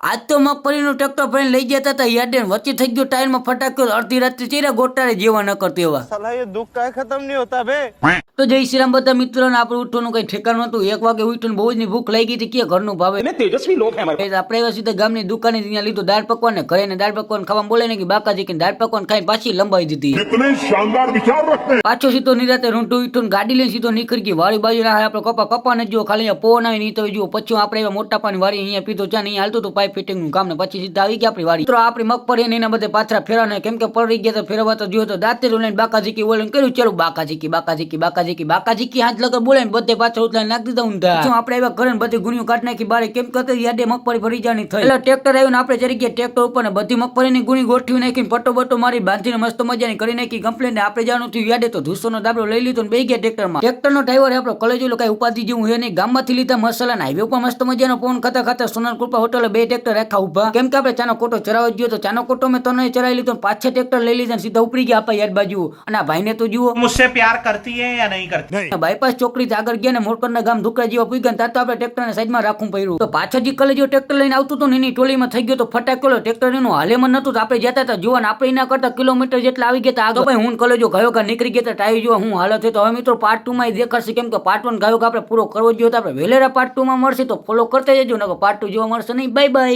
આજ તો મગફળીનું ટ્રેક્ટર ભરીને લઈ જતા હતા. યાર્ડે વચ્ચે થઈ ગયો ટાયરમાં ફટાક્યો અડધી રાત્રે ચેરા ગોટારે જેવા ન કરતી એવા. દુઃખ કાય ખતમ નહીં હોતા બે તો જય શ્રી રામ બધા મિત્રો ને આપણે ઉઠવાનું કઈ ઠેકાણું હતું એક વાગે ઉઠવાનું બહુ જ ભૂખ લાગી હતી. કે ઘરનું ભાવે? તેજસ્વી લોક સીધા ગામની દુકાને ત્યાં લીધું દાળ પકવાન ને ઘરે દાળ પકવાન ખાવા બોલે ને કે બાકાજી કે દાળ પકવાન ખાઈ પાછી લંબાઈ દીધી. શાનદાર વિચાર રખતે પાછો સીધો નિરાતે રૂંટું ઈટું ગાડી લઈને સીધો નીકળી ગઈ વાળી બાજુ ના આપણે કપા કપા ને જો ખાલી પોન આવી નહીં તો જો પછી આપણે એવા મોટા પાણી વાળી અહીંયા પીધો ચા નહીં હાલતું તો પાઇપ ફિટિંગનું કામ ને પછી સીધા આવી ગયા આપણી મિત્રો, આપણી મગફળી એના બધે પાછા ફેરવાના કેમ કે પડી ગયા તો ફેરવા તો જોયો તો દાંતે લઈને બાકાજી બોલે કર્યું. ચલો બાકાજી બાકાજી બાકા બાકાજી હાથ લગર બોલે ને બધે પાછળ ઉતલાઈને નાખી દીધા ઊંધા. શું આપણે એવા ઘરે બધી ગુણ્યું કાઢી નાખી બારે, કેમ કરતો યાદે મગફળી ભરી જવાની થઈ. એટલે ટ્રેક્ટર આવ્યું ને આપણે ચડી ગયા ટ્રેક્ટર ઉપર ને બધી મગફળીની ગુણી ગોઠવી નાખીને પટ્ટો બટ્ટો મારી બાંધીને મસ્ત મજાની કરી નાખી કમ્પ્લેન આપણે જવાનું થયું યાદે તો ધૂસો નો દાબડો લઈ લીધો ને બે ગયા ટ્રેક્ટરમાં ટ્રેક્ટરનો ડ્રાઈવર આપણો કલેજો કઈ ઉપાધિ જેવું હે નહીં. ગામમાંથી લીધા મસાલા ને હાઈવે ઉપર મસ્ત મજાનો ફોન ખાતા ખાતા સોનલ કૃપા હોટલે બે ટ્રેક્ટર રાખ્યા ઊભા કેમ કે આપણે ચાનો કોટો ચરાવી ગયો તો ચાનો કોટો મેં તને ચરાવી લીધો પાછે ટ્રેક્ટર લઈ લીધા સીધા ઉપડી ગયા આપણા યાદ બાજુ અને આ ભાઈને તો જુઓ. મુસે પ્યાર કરતી હે યા નહીં કરતી? બાયપાસ ચોકડી આગળ ગયા ને મોટરના ગામ ધુકરા જેવા પૂગ્યા ત્યાં તો આપણે ટ્રેક્ટરને સાઈડમાં રાખવું પડ્યું. તો પાછળ જે કલે જો ટ્રેક્ટર લઈને આવતું હતું ને એની ટોલીમાં થઈ ગયો તો ફટાકડો ટ્રેક્ટર એનું હાલેમાં નતું તો આપણે જતા હતા જોવા આપણે એના કરતા કિલોમીટર જેટલા આવી ગયા હતા આગળ. ભાઈ હું કલેજો ગયો કા નીકળી ગયા ટાઈ જો હું હાલત થયો તો હવે મિત્રો પાર્ટ ટુ માં દેખાશે કેમ કે પાર્ટ વન ગયો આપણે પૂરો કરવો જોઈએ તો આપણે વેલેરા પાર્ટ ટુ માં મળશે તો ફોલો કરતા જજો ને પાર્ટ ટુ જોવા મળશે નહીં. Bye bye